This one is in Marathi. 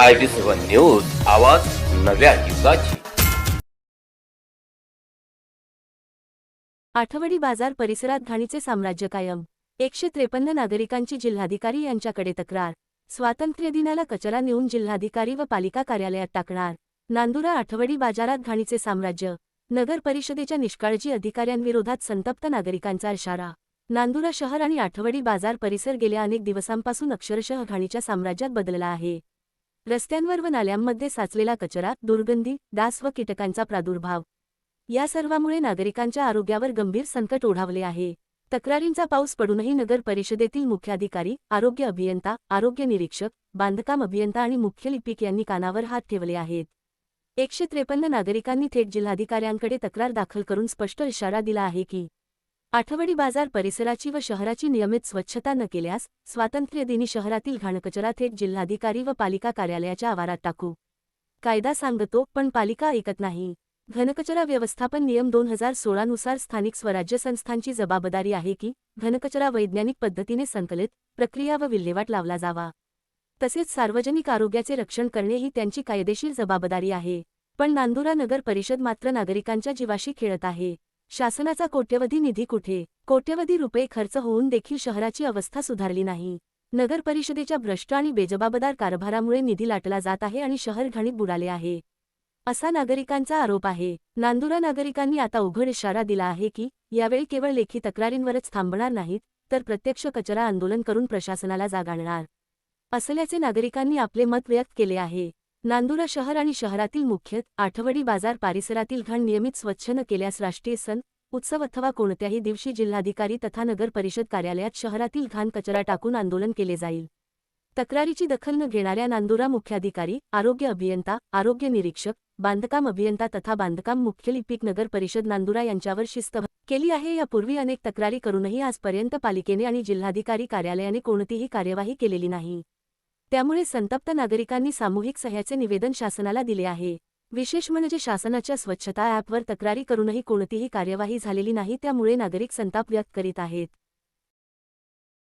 आय टी सेवन न्यूज आवाज नव्या युगाची. आठवडी बाजार परिसरात घाणीचे साम्राज्य कायम. एकशे त्रेपन्न नागरिकांची जिल्हाधिकारी यांच्याकडे तक्रार. स्वातंत्र्य दिनाला कचरा नेऊन जिल्हाधिकारी व पालिका कार्यालयात टाकणार. नांदुरा आठवडी बाजारात घाणीचे साम्राज्य. नगर परिषदेच्या निष्काळजी अधिकाऱ्यांविरोधात संतप्त नागरिकांचा इशारा. नांदुरा शहर आणि आठवडी बाजार परिसर गेल्या अनेक दिवसांपासून अक्षरशः घाणीच्या साम्राज्यात बदलला आहे. रस्त्यांवर व नाल्यांमध्ये साचलेला कचरा दुर्गंधी डास व कीटकांचा प्रादुर्भाव. या सर्वामुळे नागरिकांच्या आरोग्यावर गंभीर संकट ओढावले आहे. तक्रारींचा पाऊस पडूनही नगर परिषदेतील मुख्याधिकारी आरोग्य अभियंता आरोग्य निरीक्षक बांधकाम अभियंता आणि मुख्य लिपिक यांनी कानावर हात ठेवले आहेत. एकशे त्रेपन्न नागरिकांनी थेट जिल्हाधिकाऱ्यांकडे तक्रार दाखल करून स्पष्ट इशारा दिला आहे की आठवडी बाजार परिसराची व शहराची नियमित स्वच्छता न केल्यास स्वातंत्र्यदिनी शहरातील घाणकचरा थेट जिल्हाधिकारी व पालिका कार्यालयाच्या आवारात टाकू. कायदा सांगतो पण पालिका ऐकत नाही. घनकचरा व्यवस्थापन नियम दोन हजार सोळानुसार स्थानिक स्वराज्य संस्थांची जबाबदारी आहे की घनकचरा वैज्ञानिक पद्धतीने संकलित प्रक्रिया व विल्हेवाट लावला जावा. तसेच सार्वजनिक आरोग्याचे रक्षण करणे ही त्यांची कायदेशीर जबाबदारी आहे. पण नांदुरा नगर परिषद मात्र नागरिकांच्या जीवाशी खेळत आहे. शासनाचा कोट्यवधी निधी कुठे? कोट्यवधी रुपये खर्च होऊन देखील शहराची अवस्था सुधारली नाही. नगर परिषदेच्या भ्रष्ट आणि बेजबाबदार कारभारामुळे निधी लाटला जात आहे आणि शहर घणीत बुडाले आहे. असा नागरिकांचा आरोप आहे. नांदुरा नागरिकांनी आता उघड इशारा दिला आहे की यावेळी केवळ लेखी तक्रारींवरच थांबणार नाहीत तर प्रत्यक्ष कचरा आंदोलन करून प्रशासनाला जाग आणणार. असल्याचे नागरिकांनी आपले मत व्यक्त केले आहे. नांदुरा शहर आणि शहरातील मुख्य आठवडी बाजार परिसरातील घाण नियमित स्वच्छ न केल्यास राष्ट्रीय सण उत्सव अथवा कोणत्याही दिवशी जिल्हाधिकारी तथा नगर परिषद कार्यालयात शहरातील घाण कचरा टाकून आंदोलन केले जाईल. तक्रारीची दखल न घेणाऱ्या नांदुरा मुख्याधिकारी आरोग्य अभियंता आरोग्य निरीक्षक बांधकाम अभियंता तथा बांधकाम मुख्य लिपिक नगर परिषद नांदुरा यांच्यावर शिस्त केली आहे. यापूर्वी अनेक तक्रारी करूनही आजपर्यंत पालिकेने आणि जिल्हाधिकारी कार्यालयाने कोणतीही कार्यवाही केलेली नाही. त्यामुळे संतप्त नागरिकांनी सामूहिक सह्याचे निवेदन शासनाला दिले आहे. विशेष म्हणजे शासनाच्या स्वच्छता ॲपवर तक्रारी करूनही कोणतीही कार्यवाही झालेली नाही त्यामुळे नागरिक संताप व्यक्त करीत आहेत.